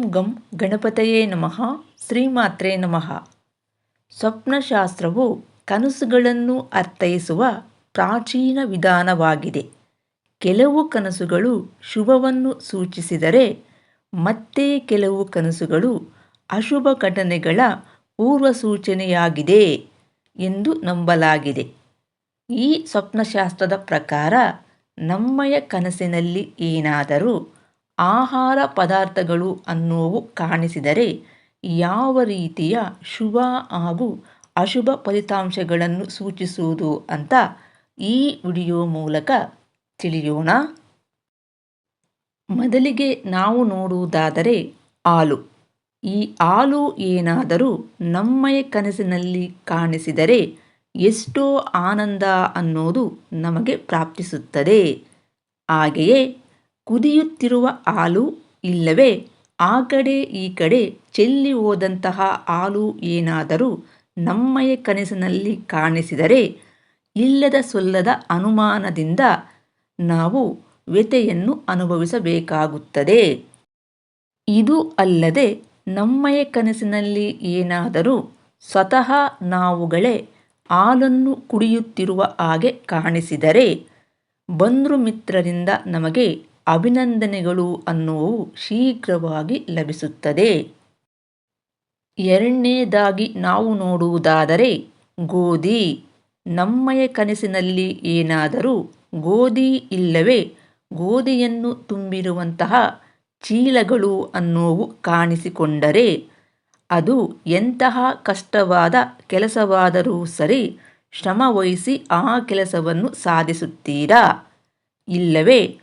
ಓಂ ಗಂ ಗಣಪತಯೇ ನಮಃ ಶ್ರೀಮಾತ್ರೇ ನಮಃ. ಸ್ವಪ್ನಶಾಸ್ತ್ರವು ಕನಸುಗಳನ್ನು ಅರ್ಥೈಸುವ ಪ್ರಾಚೀನ ವಿಧಾನವಾಗಿದೆ. ಕೆಲವು ಕನಸುಗಳು ಶುಭವನ್ನು ಸೂಚಿಸಿದರೆ ಮತ್ತೆ ಕೆಲವು ಕನಸುಗಳು ಅಶುಭ ಘಟನೆಗಳ ಪೂರ್ವಸೂಚನೆಯಾಗಿದೆ ಎಂದು ನಂಬಲಾಗಿದೆ. ಈ ಸ್ವಪ್ನಶಾಸ್ತ್ರದ ಪ್ರಕಾರ ನಮ್ಮಯ ಕನಸಿನಲ್ಲಿ ಏನಾದರೂ ಆಹಾರ ಪದಾರ್ಥಗಳು ಅನ್ನುವು ಕಾಣಿಸಿದರೆ ಯಾವ ರೀತಿಯ ಶುಭ ಹಾಗೂ ಅಶುಭ ಫಲಿತಾಂಶಗಳನ್ನು ಸೂಚಿಸುವುದು ಅಂತ ಈ ವಿಡಿಯೋ ಮೂಲಕ ತಿಳಿಯೋಣ. ಮೊದಲಿಗೆ ನಾವು ನೋಡುವುದಾದರೆ ಹಾಲು. ಈ ಹಾಲು ಏನಾದರೂ ನಮ್ಮಯ ಕನಸಿನಲ್ಲಿ ಕಾಣಿಸಿದರೆ ಎಷ್ಟೋ ಆನಂದ ಅನ್ನೋದು ನಮಗೆ ಪ್ರಾಪ್ತಿಸುತ್ತದೆ. ಹಾಗೆಯೇ ಕುದಿಯುತ್ತಿರುವ ಹಾಲು ಇಲ್ಲವೇ? ಆ ಕಡೆ ಈ ಕಡೆ ಚೆಲ್ಲಿ ಹೋದಂತಹ ಹಾಲು ಏನಾದರೂ ನಮ್ಮಯ ಕನಸಿನಲ್ಲಿ ಕಾಣಿಸಿದರೆ ಇಲ್ಲದ ಸೊಲ್ಲದ ಅನುಮಾನದಿಂದ ನಾವು ವ್ಯತೆಯನ್ನು ಅನುಭವಿಸಬೇಕಾಗುತ್ತದೆ. ಇದು ಅಲ್ಲದೆ ನಮ್ಮಯ ಕನಸಿನಲ್ಲಿ ಏನಾದರೂ ಸ್ವತಃ ನಾವುಗಳೇ ಹಾಲನ್ನು ಕುಡಿಯುತ್ತಿರುವ ಹಾಗೆ ಕಾಣಿಸಿದರೆ ಬಂದ್ರು ಮಿತ್ರರಿಂದ ನಮಗೆ ಅಭಿನಂದನೆಗಳು ಅನ್ನುವು ಶೀಘ್ರವಾಗಿ ಲಭಿಸುತ್ತದೆ. ಎರಡನೇದಾಗಿ ನಾವು ನೋಡುವುದಾದರೆ ಗೋಧಿ. ನಮ್ಮಯ ಕನಸಿನಲ್ಲಿ ಏನಾದರೂ ಗೋಧಿ ಇಲ್ಲವೇ? ಗೋಧಿಯನ್ನು ತುಂಬಿರುವಂತಹ ಚೀಲಗಳು ಅನ್ನುವು ಕಾಣಿಸಿಕೊಂಡರೆ ಅದು ಎಂತಹ ಕಷ್ಟವಾದ ಕೆಲಸವಾದರೂ ಸರಿ ಶ್ರಮವಹಿಸಿ ಆ ಕೆಲಸವನ್ನು ಸಾಧಿಸುತ್ತೀರಾ? ಇಲ್ಲವೇ?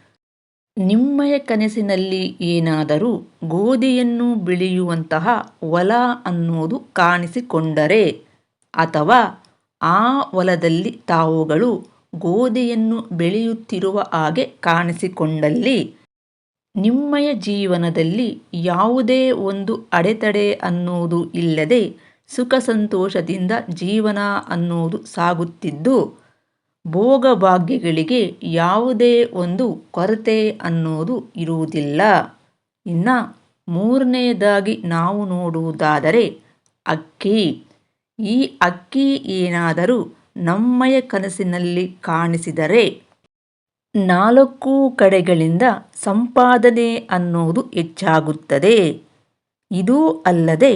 ನಿಮ್ಮಯ ಕನಸಿನಲ್ಲಿ ಏನಾದರೂ ಗೋಧಿಯನ್ನು ಬೆಳೆಯುವಂತಹ ಹೊಲ ಅನ್ನೋದು ಕಾಣಿಸಿಕೊಂಡರೆ, ಅಥವಾ ಆ ಹೊಲದಲ್ಲಿ ತಾವುಗಳು ಗೋಧಿಯನ್ನು ಬೆಳೆಯುತ್ತಿರುವ ಹಾಗೆ ಕಾಣಿಸಿಕೊಂಡಲ್ಲಿ, ನಿಮ್ಮಯ ಜೀವನದಲ್ಲಿ ಯಾವುದೇ ಒಂದು ಅಡೆತಡೆ ಅನ್ನೋದು ಇಲ್ಲದೆ ಸುಖ ಸಂತೋಷದಿಂದ ಜೀವನ ಅನ್ನೋದು ಸಾಗುತ್ತಿದ್ದು ಭೋಗಭಾಗ್ಯಗಳಿಗೆ ಯಾವುದೇ ಒಂದು ಕೊರತೆ ಅನ್ನೋದು ಇರುವುದಿಲ್ಲ. ಇನ್ನು ಮೂರನೇದಾಗಿ ನಾವು ನೋಡುವುದಾದರೆ ಅಕ್ಕಿ. ಈ ಅಕ್ಕಿ ಏನಾದರೂ ನಮ್ಮಯ ಕನಸಿನಲ್ಲಿ ಕಾಣಿಸಿದರೆ ನಾಲ್ಕು ಕಡೆಗಳಿಂದ ಸಂಪಾದನೆ ಅನ್ನೋದು ಹೆಚ್ಚಾಗುತ್ತದೆ. ಇದೂ ಅಲ್ಲದೆ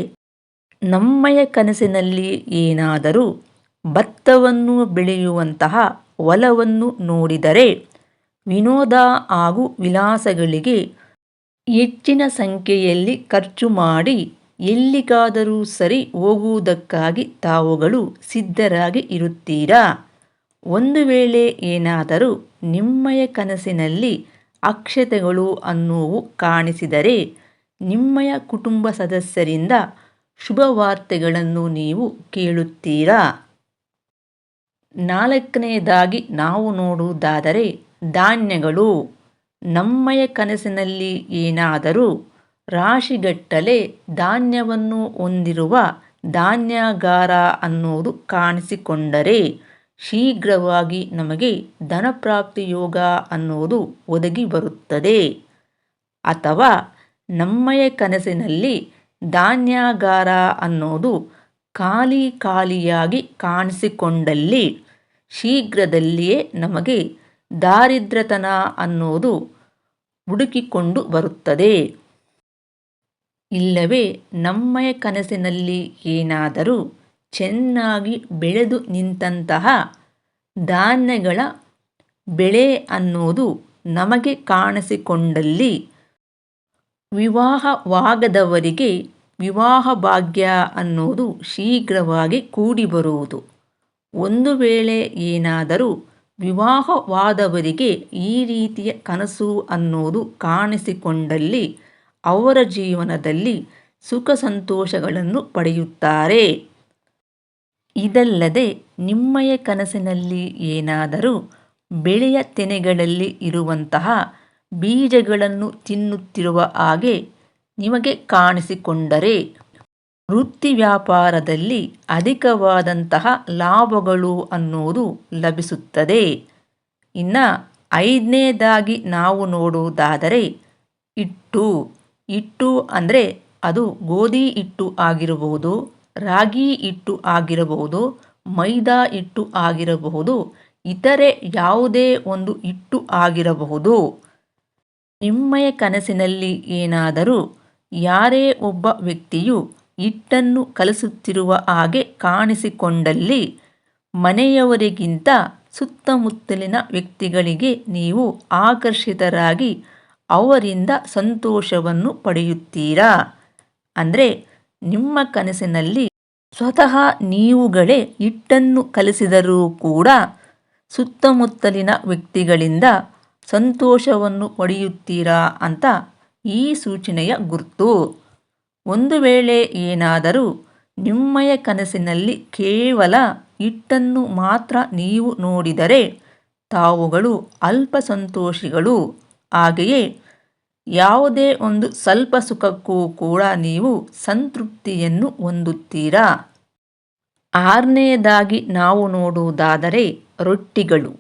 ನಮ್ಮಯ ಕನಸಿನಲ್ಲಿ ಏನಾದರೂ ಭತ್ತವನ್ನು ಬೆಳೆಯುವಂತಹ ಹೊಲವನ್ನು ನೋಡಿದರೆ ವಿನೋದ ಹಾಗೂ ವಿಲಾಸಗಳಿಗೆ ಹೆಚ್ಚಿನ ಸಂಖ್ಯೆಯಲ್ಲಿ ಖರ್ಚು ಮಾಡಿ ಎಲ್ಲಿಗಾದರೂ ಸರಿ ಹೋಗುವುದಕ್ಕಾಗಿ ತಾವುಗಳು ಸಿದ್ಧರಾಗಿ ಇರುತ್ತೀರಾ? ಒಂದು ವೇಳೆ ಏನಾದರೂ ನಿಮ್ಮಯ ಕನಸಿನಲ್ಲಿ ಅಕ್ಷತೆಗಳು ಅನ್ನುವು ಕಾಣಿಸಿದರೆ ನಿಮ್ಮಯ ಕುಟುಂಬ ಸದಸ್ಯರಿಂದ ಶುಭವಾರ್ತೆಗಳನ್ನು ನೀವು ಕೇಳುತ್ತೀರಾ? ನಾಲ್ಕನೆಯದಾಗಿ ನಾವು ನೋಡುವುದಾದರೆ ಧಾನ್ಯಗಳು. ನಮ್ಮಯ ಕನಸಿನಲ್ಲಿ ಏನಾದರೂ ರಾಶಿಗಟ್ಟಲೆ ಧಾನ್ಯವನ್ನು ಹೊಂದಿರುವ ಧಾನ್ಯಾಗಾರ ಅನ್ನೋದು ಕಾಣಿಸಿಕೊಂಡರೆ ಶೀಘ್ರವಾಗಿ ನಮಗೆ ಧನಪ್ರಾಪ್ತಿ ಯೋಗ ಅನ್ನೋದು ಒದಗಿ ಬರುತ್ತದೆ. ಅಥವಾ ನಮ್ಮಯ ಕನಸಿನಲ್ಲಿ ಧಾನ್ಯಾಗಾರ ಅನ್ನೋದು ಖಾಲಿ ಖಾಲಿಯಾಗಿ ಕಾಣಿಸಿಕೊಂಡಲ್ಲಿ ಶೀಘ್ರದಲ್ಲಿಯೇ ನಮಗೆ ದಾರಿದ್ರ್ಯತನ ಅನ್ನೋದು ಹುಡುಕಿಕೊಂಡು ಬರುತ್ತದೆ. ಇಲ್ಲವೇ, ನಮ್ಮಯ ಕನಸಿನಲ್ಲಿ ಏನಾದರೂ ಚೆನ್ನಾಗಿ ಬೆಳೆದು ನಿಂತಹ ಧಾನ್ಯಗಳ ಬೆಳೆ ಅನ್ನೋದು ನಮಗೆ ಕಾಣಿಸಿಕೊಂಡಲ್ಲಿ ವಿವಾಹವಾಗದವರಿಗೆ ವಿವಾಹ ಭಾಗ್ಯ ಅನ್ನೋದು ಶೀಘ್ರವಾಗಿ ಕೂಡಿಬರುವುದು ಒಂದು ವೇಳೆ ಏನಾದರೂ ವಿವಾಹವಾದವರಿಗೆ ಈ ರೀತಿಯ ಕನಸು ಅನ್ನೋದು ಕಾಣಿಸಿಕೊಂಡಲ್ಲಿ ಅವರ ಜೀವನದಲ್ಲಿ ಸುಖ ಸಂತೋಷಗಳನ್ನು ಪಡೆಯುತ್ತಾರೆ. ಇದಲ್ಲದೆ ನಿಮ್ಮಯ ಕನಸಿನಲ್ಲಿ ಏನಾದರೂ ಬೆಳೆಯ ತೆನೆಗಳಲ್ಲಿ ಇರುವಂತಹ ಬೀಜಗಳನ್ನು ತಿನ್ನುತ್ತಿರುವ ಹಾಗೆ ನಿಮಗೆ ಕಾಣಿಸಿಕೊಂಡರೆ ವೃತ್ತಿ ವ್ಯಾಪಾರದಲ್ಲಿ ಅಧಿಕವಾದಂತಹ ಲಾಭಗಳು ಅನ್ನುವುದು ಲಭಿಸುತ್ತದೆ. ಇನ್ನು ಐದನೇದಾಗಿ ನಾವು ನೋಡುವುದಾದರೆ ಇಟ್ಟು. ಇಟ್ಟು ಅಂದರೆ ಅದು ಗೋಧಿ ಇಟ್ಟು ಆಗಿರಬಹುದು, ರಾಗಿ ಇಟ್ಟು ಆಗಿರಬಹುದು, ಮೈದಾ ಇಟ್ಟು ಆಗಿರಬಹುದು, ಇತರೆ ಯಾವುದೇ ಒಂದು ಇಟ್ಟು ಆಗಿರಬಹುದು. ನಿಮ್ಮಯ ಕನಸಿನಲ್ಲಿ ಏನಾದರೂ ಯಾರೇ ಒಬ್ಬ ವ್ಯಕ್ತಿಯು ಹಿಟ್ಟನ್ನು ಕಲಿಸುತ್ತಿರುವ ಹಾಗೆ ಕಾಣಿಸಿಕೊಂಡಲ್ಲಿ ಮನೆಯವರಿಗಿಂತ ಸುತ್ತಮುತ್ತಲಿನ ವ್ಯಕ್ತಿಗಳಿಗೆ ನೀವು ಆಕರ್ಷಿತರಾಗಿ ಅವರಿಂದ ಸಂತೋಷವನ್ನು ಪಡೆಯುತ್ತೀರಾ? ಅಂದರೆ ನಿಮ್ಮ ಕನಸಿನಲ್ಲಿ ಸ್ವತಃ ನೀವುಗಳೇ ಹಿಟ್ಟನ್ನು ಕಲಿಸಿದರೂ ಕೂಡ ಸುತ್ತಮುತ್ತಲಿನ ವ್ಯಕ್ತಿಗಳಿಂದ ಸಂತೋಷವನ್ನು ಪಡೆಯುತ್ತೀರಾ ಅಂತ ಈ ಸೂಚನೆಯ ಗುರ್ತು. ಒಂದು ವೇಳೆ ಏನಾದರೂ ನಿಮ್ಮಯ ಕನಸಿನಲ್ಲಿ ಕೇವಲ ಹಿಟ್ಟನ್ನು ಮಾತ್ರ ನೀವು ನೋಡಿದರೆ ತಾವುಗಳು ಅಲ್ಪ ಸಂತೋಷಿಗಳು. ಹಾಗೆಯೇ ಯಾವುದೇ ಒಂದು ಸ್ವಲ್ಪ ಸುಖಕ್ಕೂ ಕೂಡ ನೀವು ಸಂತೃಪ್ತಿಯನ್ನು ಹೊಂದುತ್ತೀರಾ? ಆರನೆಯದಾಗಿ ನಾವು ನೋಡುವುದಾದರೆ ರೊಟ್ಟಿಗಳು.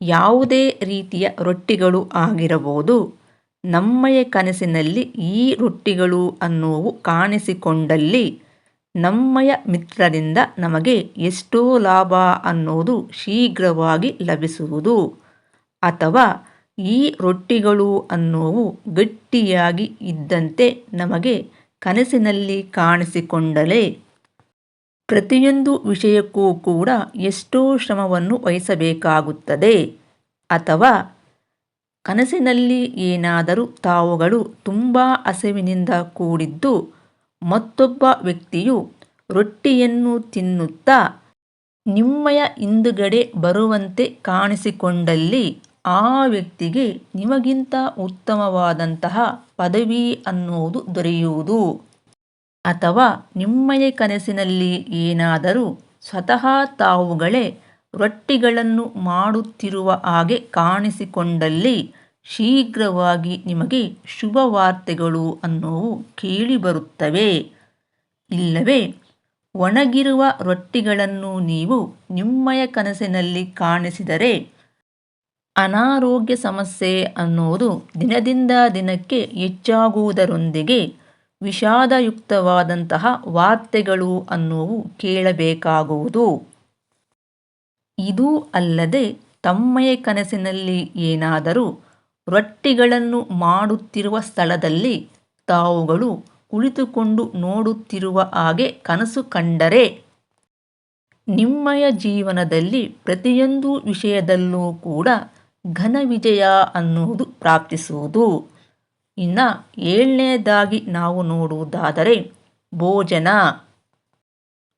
ಯಾವುದೇ ರೀತಿಯ ರೊಟ್ಟಿಗಳು ಆಗಿರಬಹುದು. ನಮ್ಮಯ ಕನಸಿನಲ್ಲಿ ಈ ರೊಟ್ಟಿಗಳು ಅನ್ನುವು ಕಾಣಿಸಿಕೊಂಡಲ್ಲಿ ನಮ್ಮಯ ಮಿತ್ರರಿಂದ ನಮಗೆ ಎಷ್ಟೋ ಲಾಭ ಅನ್ನೋದು ಶೀಘ್ರವಾಗಿ ಲಭಿಸುವುದು. ಅಥವಾ ಈ ರೊಟ್ಟಿಗಳು ಅನ್ನೋವು ಗಟ್ಟಿಯಾಗಿ ಇದ್ದಂತೆ ನಮಗೆ ಕನಸಿನಲ್ಲಿ ಕಾಣಿಸಿಕೊಂಡಲೇ ಪ್ರತಿಯೊಂದು ವಿಷಯಕ್ಕೂ ಕೂಡ ಎಷ್ಟೋ ಶ್ರಮವನ್ನು ವಹಿಸಬೇಕಾಗುತ್ತದೆ. ಅಥವಾ ಕನಸಿನಲ್ಲಿ ಏನಾದರೂ ತಾವುಗಳು ತುಂಬ ಹಸಿವಿನಿಂದ ಕೂಡಿದ್ದು ಮತ್ತೊಬ್ಬ ವ್ಯಕ್ತಿಯು ರೊಟ್ಟಿಯನ್ನು ತಿನ್ನುತ್ತಾ ನಿಮ್ಮಯ ಹಿಂದುಗಡೆ ಬರುವಂತೆ ಕಾಣಿಸಿಕೊಂಡಲ್ಲಿ ಆ ವ್ಯಕ್ತಿಗೆ ನಿಮಗಿಂತ ಉತ್ತಮವಾದಂತಹ ಪದವಿ ಅನ್ನುವುದು ದೊರೆಯುವುದು. ಅಥವಾ ನಿಮ್ಮಯ ಕನಸಿನಲ್ಲಿ ಏನಾದರೂ ಸ್ವತಃ ತಾವುಗಳೇ ರೊಟ್ಟಿಗಳನ್ನು ಮಾಡುತ್ತಿರುವ ಹಾಗೆ ಕಾಣಿಸಿಕೊಂಡಲ್ಲಿ ಶೀಘ್ರವಾಗಿ ನಿಮಗೆ ಶುಭ ವಾರ್ತೆಗಳು ಅನ್ನುವು ಕೇಳಿಬರುತ್ತವೆ ಇಲ್ಲವೇ, ಒಣಗಿರುವ ರೊಟ್ಟಿಗಳನ್ನು ನೀವು ನಿಮ್ಮಯ ಕನಸಿನಲ್ಲಿ ಕಾಣಿಸಿದರೆ ಅನಾರೋಗ್ಯ ಸಮಸ್ಯೆ ಅನ್ನೋದು ದಿನದಿಂದ ದಿನಕ್ಕೆ ಹೆಚ್ಚಾಗುವುದರೊಂದಿಗೆ ವಿಷಾದಯುಕ್ತವಾದಂತಹ ವಾರ್ತೆಗಳು ಅನ್ನುವು ಕೇಳಬೇಕಾಗುವುದು. ಇದು ಅಲ್ಲದೆ ತಮ್ಮಯ ಕನಸಿನಲ್ಲಿ ಏನಾದರೂ ರೊಟ್ಟಿಗಳನ್ನು ಮಾಡುತ್ತಿರುವ ಸ್ಥಳದಲ್ಲಿ ತಾವುಗಳು ಕುಳಿತುಕೊಂಡು ನೋಡುತ್ತಿರುವ ಹಾಗೆ ಕನಸು ಕಂಡರೆ ನಿಮ್ಮಯ ಜೀವನದಲ್ಲಿ ಪ್ರತಿಯೊಂದು ವಿಷಯದಲ್ಲೂ ಕೂಡ ಘನ ವಿಜಯ ಅನ್ನುವುದು ಪ್ರಾಪ್ತಿಸುವುದು. ಇನ್ನು ಏಳನೇದಾಗಿ ನಾವು ನೋಡುವುದಾದರೆ ಭೋಜನ.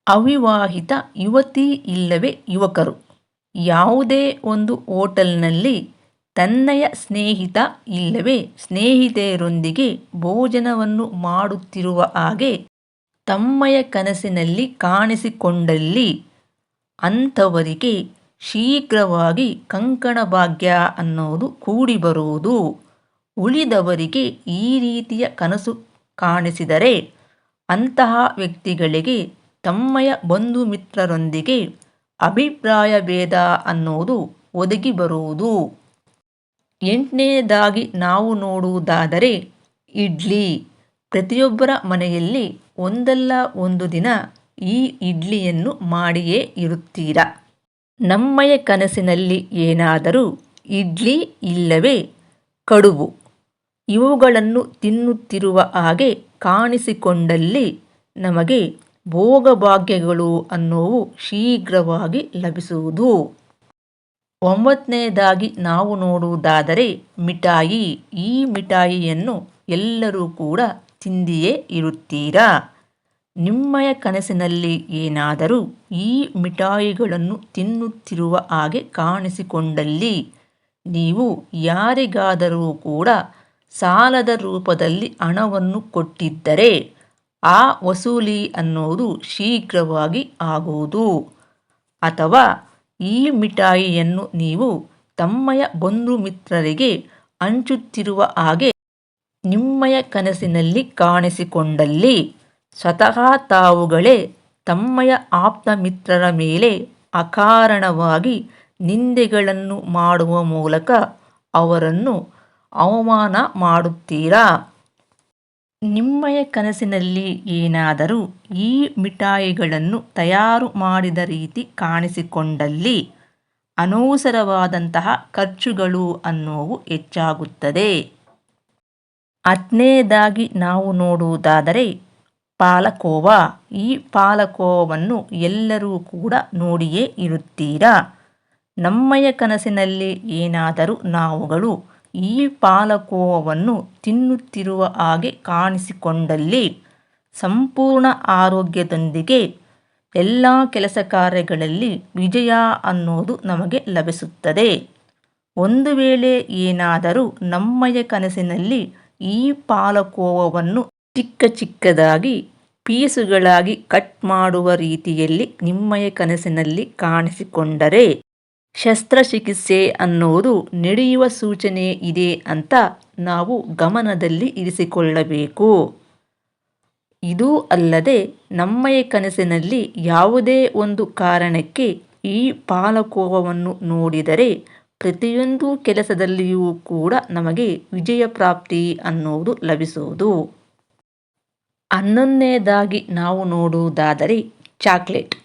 ಅವಿವಾಹಿತ ಯುವತಿ ಇಲ್ಲವೇ ಯುವಕರು. ಯಾವುದೇ ಒಂದು ಹೋಟೆಲ್ನಲ್ಲಿ ತನ್ನಯ ಸ್ನೇಹಿತ ಇಲ್ಲವೇ ಸ್ನೇಹಿತೆಯರೊಂದಿಗೆ ಭೋಜನವನ್ನು ಮಾಡುತ್ತಿರುವ ಹಾಗೆ ತಮ್ಮಯ ಕನಸಿನಲ್ಲಿ ಕಾಣಿಸಿಕೊಂಡಲ್ಲಿ ಅಂಥವರಿಗೆ ಶೀಘ್ರವಾಗಿ ಕಂಕಣ ಭಾಗ್ಯ ಅನ್ನೋದು ಕೂಡಿಬರುವುದು ಉಳಿದವರಿಗೆ ಈ ರೀತಿಯ ಕನಸು ಕಾಣಿಸಿದರೆ ಅಂತಹ ವ್ಯಕ್ತಿಗಳಿಗೆ ತಮ್ಮಯ ಬಂಧು ಮಿತ್ರರೊಂದಿಗೆ ಅಭಿಪ್ರಾಯ ಭೇದ ಅನ್ನೋದು ಒದಗಿ ಬರುವುದು. ಎಂಟನೇದಾಗಿ ನಾವು ನೋಡುವುದಾದರೆ ಇಡ್ಲಿ. ಪ್ರತಿಯೊಬ್ಬರ ಮನೆಯಲ್ಲಿ ಒಂದಲ್ಲ ಒಂದು ದಿನ ಈ ಇಡ್ಲಿಯನ್ನು ಮಾಡಿಯೇ ಇರುತ್ತೀರ? ನಮ್ಮಯ ಕನಸಿನಲ್ಲಿ ಏನಾದರೂ ಇಡ್ಲಿ ಇಲ್ಲವೇ? ಕಡುಬು. ಇವುಗಳನ್ನು ತಿನ್ನುತ್ತಿರುವ ಹಾಗೆ ಕಾಣಿಸಿಕೊಂಡಲ್ಲಿ ನಮಗೆ ಭೋಗಭಾಗ್ಯಗಳು ಅನ್ನುವು ಶೀಘ್ರವಾಗಿ ಲಭಿಸುವುದು. ಒಂಬತ್ತನೇದಾಗಿ ನಾವು ನೋಡುವುದಾದರೆ ಮಿಠಾಯಿ. ಈ ಮಿಠಾಯಿಯನ್ನು ಎಲ್ಲರೂ ಕೂಡ ತಿಂದಿಯೇ ಇರುತ್ತೀರಾ? ನಿಮ್ಮಯ ಕನಸಿನಲ್ಲಿ ಏನಾದರೂ ಈ ಮಿಠಾಯಿಗಳನ್ನು ತಿನ್ನುತ್ತಿರುವ ಹಾಗೆ ಕಾಣಿಸಿಕೊಂಡಲ್ಲಿ, ನೀವು ಯಾರಿಗಾದರೂ ಕೂಡ ಸಾಲದ ರೂಪದಲ್ಲಿ ಹಣವನ್ನು ಕೊಟ್ಟಿದ್ದರೆ ಆ ವಸೂಲಿ ಅನ್ನೋದು ಶೀಘ್ರವಾಗಿ ಆಗುವುದು. ಅಥವಾ ಈ ಮಿಠಾಯಿಯನ್ನು ನೀವು ತಮ್ಮಯ ಬಂಧು ಮಿತ್ರರಿಗೆ ಹಂಚುತ್ತಿರುವ ಹಾಗೆ ನಿಮ್ಮಯ ಕನಸಿನಲ್ಲಿ ಕಾಣಿಸಿಕೊಂಡಲ್ಲಿ ಸ್ವತಃ ತಾವುಗಳೇ ತಮ್ಮಯ ಆಪ್ತ ಮಿತ್ರರ ಮೇಲೆ ಅಕಾರಣವಾಗಿ ನಿಂದೆಗಳನ್ನು ಮಾಡುವ ಮೂಲಕ ಅವರನ್ನು ಅವಮಾನ ಮಾಡುತ್ತೀರಾ? ನಿಮ್ಮಯ ಕನಸಿನಲ್ಲಿ ಏನಾದರೂ ಈ ಮಿಠಾಯಿಗಳನ್ನು ತಯಾರು ಮಾಡಿದ ರೀತಿ ಕಾಣಿಸಿಕೊಂಡಲ್ಲಿ ಅನವಸರವಾದಂತಹ ಖರ್ಚುಗಳು ಅನ್ನುವು ಹೆಚ್ಚಾಗುತ್ತದೆ. ಹತ್ತನೇದಾಗಿ ನಾವು ನೋಡುವುದಾದರೆ ಪಾಲಕೋವಾ. ಈ ಪಾಲಕೋವನ್ನು ಎಲ್ಲರೂ ಕೂಡ ನೋಡಿಯೇ ಇರುತ್ತೀರಾ? ನಮ್ಮಯ ಕನಸಿನಲ್ಲಿ ಏನಾದರೂ ನಾವುಗಳು ಈ ಪಾಲಕೋವನ್ನು ತಿನ್ನುತ್ತಿರುವ ಹಾಗೆ ಕಾಣಿಸಿಕೊಂಡಲ್ಲಿ ಸಂಪೂರ್ಣ ಆರೋಗ್ಯದೊಂದಿಗೆ ಎಲ್ಲ ಕೆಲಸ ಕಾರ್ಯಗಳಲ್ಲಿ ವಿಜಯ ಅನ್ನೋದು ನಮಗೆ ಲಭಿಸುತ್ತದೆ. ಒಂದು ವೇಳೆ ಏನಾದರೂ ನಮ್ಮಯ ಕನಸಿನಲ್ಲಿ ಈ ಪಾಲಕೋವವನ್ನು ಚಿಕ್ಕ ಚಿಕ್ಕದಾಗಿ ಪೀಸುಗಳಾಗಿ ಕಟ್ ಮಾಡುವ ರೀತಿಯಲ್ಲಿ ನಿಮ್ಮಯ ಕನಸಿನಲ್ಲಿ ಕಾಣಿಸಿಕೊಂಡರೆ ಶಸ್ತ್ರಚಿಕಿತ್ಸೆ ಅನ್ನೋದು ನಡೆಯುವ ಸೂಚನೆ ಇದೆ ಅಂತ ನಾವು ಗಮನದಲ್ಲಿ ಇರಿಸಿಕೊಳ್ಳಬೇಕು. ಇದು ಅಲ್ಲದೆ ನಮ್ಮಯ ಕನಸಿನಲ್ಲಿ ಯಾವುದೇ ಒಂದು ಕಾರಣಕ್ಕೆ ಈ ಪಾಲಕೋವವನ್ನು ನೋಡಿದರೆ ಪ್ರತಿಯೊಂದು ಕೆಲಸದಲ್ಲಿಯೂ ಕೂಡ ನಮಗೆ ವಿಜಯ ಪ್ರಾಪ್ತಿ ಅನ್ನೋದು ಲಭಿಸುವುದು ಹನ್ನೊಂದನೇದಾಗಿ ನಾವು ನೋಡುವುದಾದರೆ ಚಾಕ್ಲೇಟ್.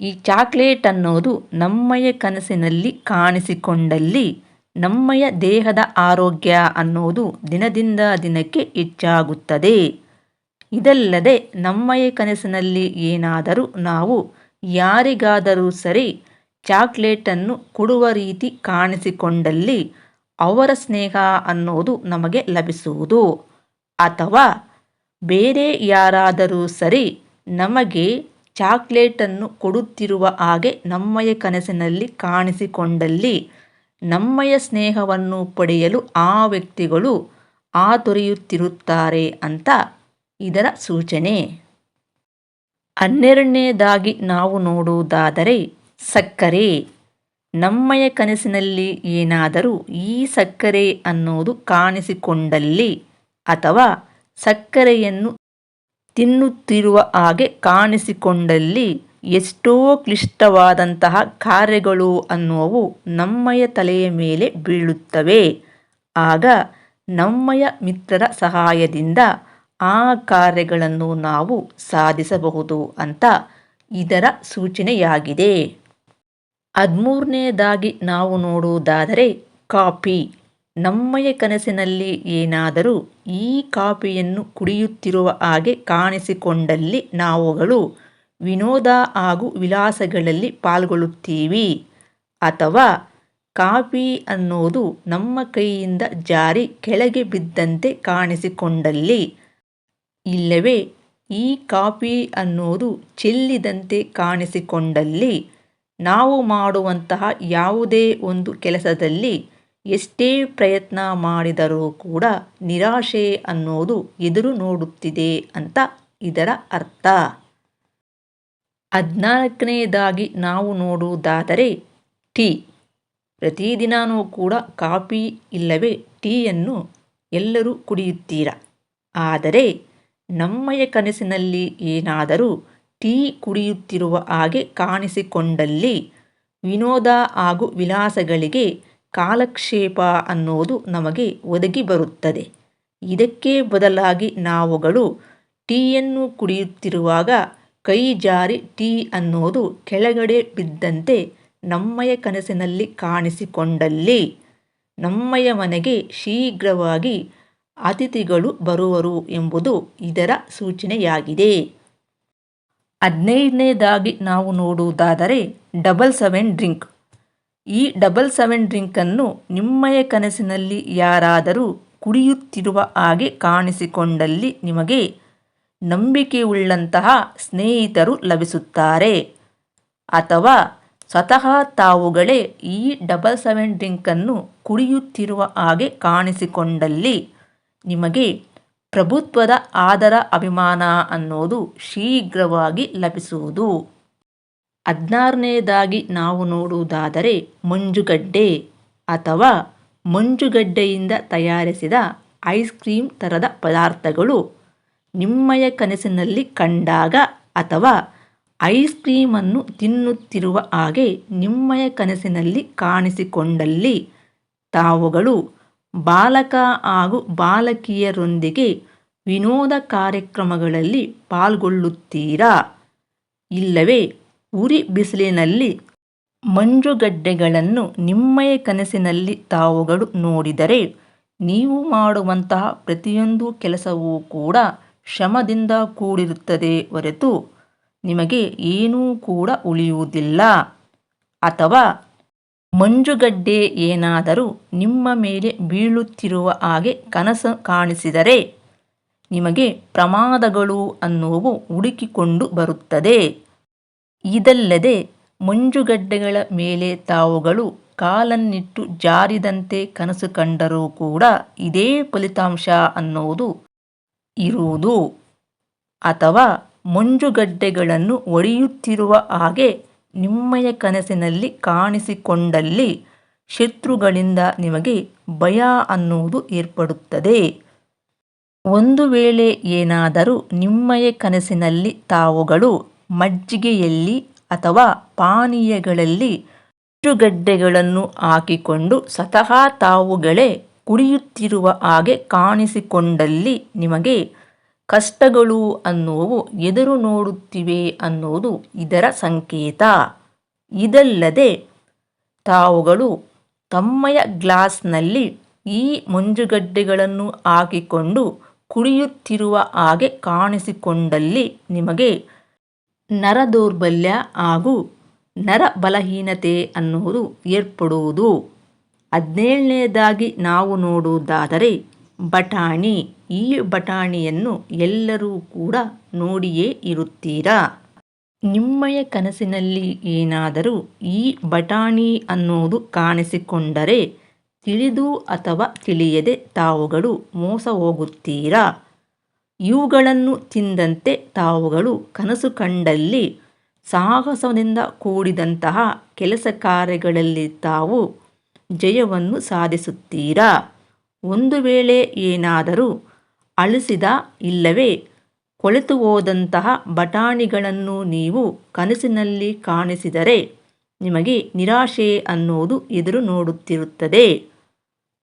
ಈ ಚಾಕ್ಲೇಟ್ ಅನ್ನೋದು ನಮ್ಮಯ ಕನಸಿನಲ್ಲಿ ಕಾಣಿಸಿಕೊಂಡಲ್ಲಿ ನಮ್ಮಯ ದೇಹದ ಆರೋಗ್ಯ ಅನ್ನೋದು ದಿನದಿಂದ ದಿನಕ್ಕೆ ಹೆಚ್ಚಾಗುತ್ತದೆ. ಇದಲ್ಲದೆ ನಮ್ಮಯ ಕನಸಿನಲ್ಲಿ ಏನಾದರೂ ನಾವು ಯಾರಿಗಾದರೂ ಸರಿ ಚಾಕ್ಲೇಟನ್ನು ಕೊಡುವ ರೀತಿ ಕಾಣಿಸಿಕೊಂಡಲ್ಲಿ ಅವರ ಸ್ನೇಹ ಅನ್ನೋದು ನಮಗೆ ಲಭಿಸುವುದು. ಅಥವಾ ಬೇರೆ ಯಾರಾದರೂ ಸರಿ ನಮಗೆ ಚಾಕ್ಲೇಟನ್ನು ಕೊಡುತ್ತಿರುವ ಹಾಗೆ ನಮ್ಮಯ ಕನಸಿನಲ್ಲಿ ಕಾಣಿಸಿಕೊಂಡಲ್ಲಿ ನಮ್ಮಯ ಸ್ನೇಹವನ್ನು ಪಡೆಯಲು ಆ ವ್ಯಕ್ತಿಗಳು ಆತೊರೆಯುತ್ತಿರುತ್ತಾರೆ ಅಂತ ಇದರ ಸೂಚನೆ. ಹನ್ನೆರಡನೇದಾಗಿ ನಾವು ನೋಡುವುದಾದರೆ ಸಕ್ಕರೆ. ನಮ್ಮಯ ಕನಸಿನಲ್ಲಿ ಏನಾದರೂ ಈ ಸಕ್ಕರೆ ಅನ್ನೋದು ಕಾಣಿಸಿಕೊಂಡಲ್ಲಿ ಅಥವಾ ಸಕ್ಕರೆಯನ್ನು ತಿನ್ನುತ್ತಿರುವ ಹಾಗೆ ಕಾಣಿಸಿಕೊಂಡಲ್ಲಿ ಎಷ್ಟೋ ಕ್ಲಿಷ್ಟವಾದಂತಹ ಕಾರ್ಯಗಳು ಅನ್ನುವವು ನಮ್ಮಯ ತಲೆಯ ಮೇಲೆ ಬೀಳುತ್ತವೆ. ಆಗ ನಮ್ಮಯ ಮಿತ್ರರ ಸಹಾಯದಿಂದ ಆ ಕಾರ್ಯಗಳನ್ನು ನಾವು ಸಾಧಿಸಬಹುದು ಅಂತ ಇದರ ಸೂಚನೆಯಾಗಿದೆ. ಹದಿಮೂರನೇದಾಗಿ ನಾವು ನೋಡುವುದಾದರೆ ಕಾಫಿ. ನಮ್ಮಯ ಕನಸಿನಲ್ಲಿ ಏನಾದರೂ ಈ ಕಾಫಿಯನ್ನು ಕುಡಿಯುತ್ತಿರುವ ಹಾಗೆ ಕಾಣಿಸಿಕೊಂಡಲ್ಲಿ ನಾವುಗಳು ವಿನೋದ ಹಾಗೂ ವಿಲಾಸಗಳಲ್ಲಿ ಪಾಲ್ಗೊಳ್ಳುತ್ತೀವಿ. ಅಥವಾ ಕಾಫಿ ಅನ್ನೋದು ನಮ್ಮ ಕೈಯಿಂದ ಜಾರಿ ಕೆಳಗೆ ಬಿದ್ದಂತೆ ಕಾಣಿಸಿಕೊಂಡಲ್ಲಿ. ಇಲ್ಲವೇ, ಈ ಕಾಫಿ ಅನ್ನೋದು ಚೆಲ್ಲಿದಂತೆ ಕಾಣಿಸಿಕೊಂಡಲ್ಲಿ ನಾವು ಮಾಡುವಂತಹ ಯಾವುದೇ ಒಂದು ಕೆಲಸದಲ್ಲಿ ಎಷ್ಟೇ ಪ್ರಯತ್ನ ಮಾಡಿದರೂ ಕೂಡ ನಿರಾಶೆ ಅನ್ನೋದು ಎದುರು ನೋಡುತ್ತಿದೆ ಅಂತ ಇದರ ಅರ್ಥ. ಹದಿನಾಲ್ಕನೇದಾಗಿ ನಾವು ನೋಡುವುದಾದರೆ ಟೀ. ಪ್ರತಿದಿನವೂ ಕೂಡ ಕಾಫಿ ಇಲ್ಲವೇ ಟೀಯನ್ನು ಎಲ್ಲರೂ ಕುಡಿಯುತ್ತೀರ? ಆದರೆ ನಮ್ಮಯ ಕನಸಿನಲ್ಲಿ ಏನಾದರೂ ಟೀ ಕುಡಿಯುತ್ತಿರುವ ಹಾಗೆ ಕಾಣಿಸಿಕೊಂಡಲ್ಲಿ ವಿನೋದ ಹಾಗೂ ವಿಲಾಸಗಳಿಗೆ ಕಾಲಕ್ಷೇಪ ಅನ್ನೋದು ನಮಗೆ ಒದಗಿ ಬರುತ್ತದೆ. ಇದಕ್ಕೆ ಬದಲಾಗಿ ನಾವುಗಳು ಟೀಯನ್ನು ಕುಡಿಯುತ್ತಿರುವಾಗ ಕೈ ಜಾರಿ ಟೀ ಅನ್ನೋದು ಕೆಳಗಡೆ ಬಿದ್ದಂತೆ ನಮ್ಮಯ ಕನಸಿನಲ್ಲಿ ಕಾಣಿಸಿಕೊಂಡಲ್ಲಿ ನಮ್ಮಯ ಮನೆಗೆ ಶೀಘ್ರವಾಗಿ ಅತಿಥಿಗಳು ಬರುವರು ಎಂಬುದು ಇದರ ಸೂಚನೆಯಾಗಿದೆ. ಹದಿನೈದನೇದಾಗಿ ನಾವು ನೋಡುವುದಾದರೆ ಡಬಲ್ ಸೆವೆನ್ ಡ್ರಿಂಕ್. ಈ ಡಬಲ್ ಸೆವೆನ್ ಡ್ರಿಂಕನ್ನು ನಿಮ್ಮಯ ಕನಸಿನಲ್ಲಿ ಯಾರಾದರೂ ಕುಡಿಯುತ್ತಿರುವ ಹಾಗೆ ಕಾಣಿಸಿಕೊಂಡಲ್ಲಿ ನಿಮಗೆ ನಂಬಿಕೆಯುಳ್ಳಂತಹ ಸ್ನೇಹಿತರು ಲಭಿಸುತ್ತಾರೆ. ಅಥವಾ ಸ್ವತಃ ತಾವುಗಳೇ ಈ ಡಬಲ್ ಸೆವೆನ್ ಡ್ರಿಂಕನ್ನು ಕುಡಿಯುತ್ತಿರುವ ಹಾಗೆ ಕಾಣಿಸಿಕೊಂಡಲ್ಲಿ ನಿಮಗೆ ಪ್ರಭುತ್ವದ ಆದರ ಅಭಿಮಾನ ಅನ್ನೋದು ಶೀಘ್ರವಾಗಿ ಲಭಿಸುವುದು. ಹದಿನಾರನೇದಾಗಿ ನಾವು ನೋಡುವುದಾದರೆ ಮಂಜುಗಡ್ಡೆ ಅಥವಾ ಮಂಜುಗಡ್ಡೆಯಿಂದ ತಯಾರಿಸಿದ ಐಸ್ ಕ್ರೀಮ್ ಥರದ ಪದಾರ್ಥಗಳು ನಿಮ್ಮಯ ಕನಸಿನಲ್ಲಿ ಕಂಡಾಗ ಅಥವಾ ಐಸ್ ಕ್ರೀಮನ್ನು ತಿನ್ನುತ್ತಿರುವ ಹಾಗೆ ನಿಮ್ಮಯ ಕನಸಿನಲ್ಲಿ ಕಾಣಿಸಿಕೊಂಡಲ್ಲಿ ತಾವುಗಳು ಬಾಲಕ ಹಾಗೂ ಬಾಲಕಿಯರೊಂದಿಗೆ ವಿನೋದ ಕಾರ್ಯಕ್ರಮಗಳಲ್ಲಿ ಪಾಲ್ಗೊಳ್ಳುತ್ತೀರಾ? ಇಲ್ಲವೇ ಉರಿ ಬಿಸಿಲಿನಲ್ಲಿ ಮಂಜುಗಡ್ಡೆಗಳನ್ನು ನಿಮ್ಮಯ ಕನಸಿನಲ್ಲಿ ತಾವುಗಳು ನೋಡಿದರೆ ನೀವು ಮಾಡುವಂತಹ ಪ್ರತಿಯೊಂದು ಕೆಲಸವೂ ಕೂಡ ಶ್ರಮದಿಂದ ಕೂಡಿರುತ್ತದೆ ಹೊರತು ನಿಮಗೆ ಏನೂ ಕೂಡ ಉಳಿಯುವುದಿಲ್ಲ. ಅಥವಾ ಮಂಜುಗಡ್ಡೆ ಏನಾದರೂ ನಿಮ್ಮ ಮೇಲೆ ಬೀಳುತ್ತಿರುವ ಹಾಗೆ ಕನಸು ಕಾಣಿಸಿದರೆ ನಿಮಗೆ ಪ್ರಮಾದಗಳು ಅನ್ನುವು ಹುಡುಕಿಕೊಂಡು ಬರುತ್ತದೆ. ಇದಲ್ಲದೆ ಮಂಜುಗಡ್ಡೆಗಳ ಮೇಲೆ ತಾವುಗಳು ಕಾಲನ್ನಿಟ್ಟು ಜಾರಿದಂತೆ ಕನಸು ಕಂಡರೂ ಕೂಡ ಇದೇ ಫಲಿತಾಂಶ ಅನ್ನುವುದು ಇರುವುದು. ಅಥವಾ ಮಂಜುಗಡ್ಡೆಗಳನ್ನು ಒಡೆಯುತ್ತಿರುವ ಹಾಗೆ ನಿಮ್ಮಯ ಕನಸಿನಲ್ಲಿ ಕಾಣಿಸಿಕೊಂಡಲ್ಲಿ ಶತ್ರುಗಳಿಂದ ನಿಮಗೆ ಭಯ ಅನ್ನುವುದು ಏರ್ಪಡುತ್ತದೆ. ಒಂದು ವೇಳೆ ಏನಾದರೂ ನಿಮ್ಮಯ ಕನಸಿನಲ್ಲಿ ತಾವುಗಳು ಮಜ್ಜಿಗೆಯಲ್ಲಿ ಅಥವಾ ಪಾನೀಯಗಳಲ್ಲಿ ಮಂಜುಗಡ್ಡೆಗಳನ್ನು ಹಾಕಿಕೊಂಡು ಸ್ವತಃ ತಾವುಗಳೇ ಕುಡಿಯುತ್ತಿರುವ ಹಾಗೆ ಕಾಣಿಸಿಕೊಂಡಲ್ಲಿ ನಿಮಗೆ ಕಷ್ಟಗಳು ಅನ್ನುವು ಎದುರು ನೋಡುತ್ತಿವೆ ಅನ್ನುವುದು ಇದರ ಸಂಕೇತ. ಇದಲ್ಲದೆ ತಾವುಗಳು ತಮ್ಮಯ ಗ್ಲಾಸ್ನಲ್ಲಿ ಈ ಮಂಜುಗಡ್ಡೆಗಳನ್ನು ಹಾಕಿಕೊಂಡು ಕುಡಿಯುತ್ತಿರುವ ಹಾಗೆ ಕಾಣಿಸಿಕೊಂಡಲ್ಲಿ ನಿಮಗೆ ನರ ದೌರ್ಬಲ್ಯ ಹಾಗೂ ನರ ಬಲಹೀನತೆ ಅನ್ನುವುದು ಏರ್ಪಡುವುದು. ಹದಿನೇಳನೇದಾಗಿ ನಾವು ನೋಡುವುದಾದರೆ, ಬಟಾಣಿ, ಈ ಬಟಾಣಿಯನ್ನು ಎಲ್ಲರೂ ಕೂಡ ನೋಡಿಯೇ ಇರುತ್ತೀರಾ? ನಿಮ್ಮಯ ಕನಸಿನಲ್ಲಿ ಏನಾದರೂ ಈ ಬಟಾಣಿ ಅನ್ನೋದು ಕಾಣಿಸಿಕೊಂಡರೆ ತಿಳಿದು ಅಥವಾ ತಿಳಿಯದೆ ತಾವುಗಳು ಮೋಸ ಹೋಗುತ್ತೀರಾ ಇವುಗಳನ್ನು ತಿಂದಂತೆ ತಾವುಗಳು ಕನಸು ಕಂಡಲ್ಲಿ ಸಾಹಸದಿಂದ ಕೂಡಿದಂತಹ ಕೆಲಸ ಕಾರ್ಯಗಳಲ್ಲಿ ತಾವು ಜಯವನ್ನು ಸಾಧಿಸುತ್ತೀರಾ? ಒಂದು ವೇಳೆ ಏನಾದರೂ ಅಳಿಸಿದ ಇಲ್ಲವೇ, ಕೊಳೆತು ಹೋದಂತಹ ಬಟಾಣಿಗಳನ್ನು ನೀವು ಕನಸಿನಲ್ಲಿ ಕಾಣಿಸಿದರೆ ನಿಮಗೆ ನಿರಾಶೆ ಅನ್ನೋದು ಎದುರು ನೋಡುತ್ತಿರುತ್ತದೆ.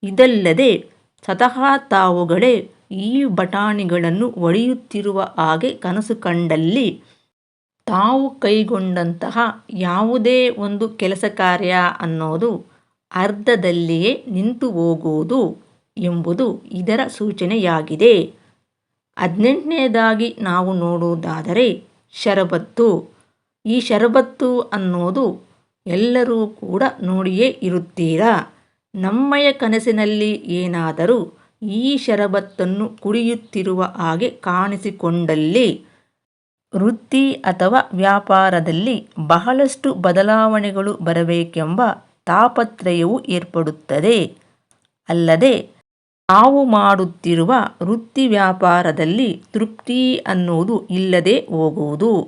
ಇದಲ್ಲದೆ ಸ್ವತಃ ತಾವುಗಳೇ ಈ ಬಟಾಣಿಗಳನ್ನು ಒಡೆಯುತ್ತಿರುವ ಹಾಗೆ ಕನಸು ಕಂಡಲ್ಲಿ ತಾವು ಕೈಗೊಂಡಂತಹ ಯಾವುದೇ ಒಂದು ಕೆಲಸ ಕಾರ್ಯ ಅನ್ನೋದು ಅರ್ಧದಲ್ಲಿಯೇ ನಿಂತು ಹೋಗುವುದು ಎಂಬುದು ಇದರ ಸೂಚನೆಯಾಗಿದೆ. ಹದಿನೆಂಟನೇದಾಗಿ ನಾವು ನೋಡುವುದಾದರೆ ಶರಬತ್ತು. ಈ ಶರಬತ್ತು ಅನ್ನೋದು ಎಲ್ಲರೂ ಕೂಡ ನೋಡಿಯೇ ಇರುತ್ತೀರಾ? ನಮ್ಮಯ ಕನಸಿನಲ್ಲಿ ಏನಾದರೂ ಈ ಶರಬತ್ತನ್ನು ಕುಡಿಯುತ್ತಿರುವ ಹಾಗೆ ಕಾಣಿಸಿಕೊಂಡಲ್ಲಿ ವೃತ್ತಿ ಅಥವಾ ವ್ಯಾಪಾರದಲ್ಲಿ ಬಹಳಷ್ಟು ಬದಲಾವಣೆಗಳು ಬರಬೇಕೆಂಬ ತಾಪತ್ರಯವು ಏರ್ಪಡುತ್ತದೆ. ಅಲ್ಲದೆ, ನಾವು ಮಾಡುತ್ತಿರುವ ವೃತ್ತಿ ವ್ಯಾಪಾರದಲ್ಲಿ ತೃಪ್ತಿ ಅನ್ನುವುದು ಇಲ್ಲದೆ ಹೋಗುವುದು.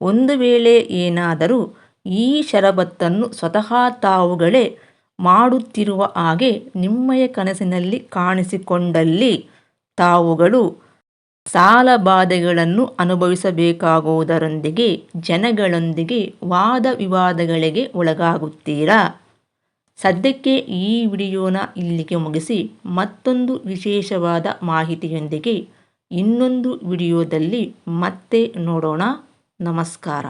ಒಂದು ವೇಳೆ ಏನಾದರೂ ಈ ಶರಬತ್ತನ್ನು ಸ್ವತಃ ತಾವುಗಳೇ ಮಾಡುತ್ತಿರುವ ಹಾಗೆ ನಿಮ್ಮಯ ಕನಸಿನಲ್ಲಿ ಕಾಣಿಸಿಕೊಂಡಲ್ಲಿ ತಾವುಗಳು ಸಾಲಬಾಧೆಗಳನ್ನು ಅನುಭವಿಸಬೇಕಾಗುವುದರೊಂದಿಗೆ ಜನಗಳೊಂದಿಗೆ ವಾದ ವಿವಾದಗಳಿಗೆ ಒಳಗಾಗುತ್ತೀರಾ? ಸದ್ಯಕ್ಕೆ ಈ ವಿಡಿಯೋನ ಇಲ್ಲಿಗೆ ಮುಗಿಸಿ ಮತ್ತೊಂದು ವಿಶೇಷವಾದ ಮಾಹಿತಿಯೊಂದಿಗೆ ಇನ್ನೊಂದು ವಿಡಿಯೋದಲ್ಲಿ ಮತ್ತೆ ನೋಡೋಣ. ನಮಸ್ಕಾರ.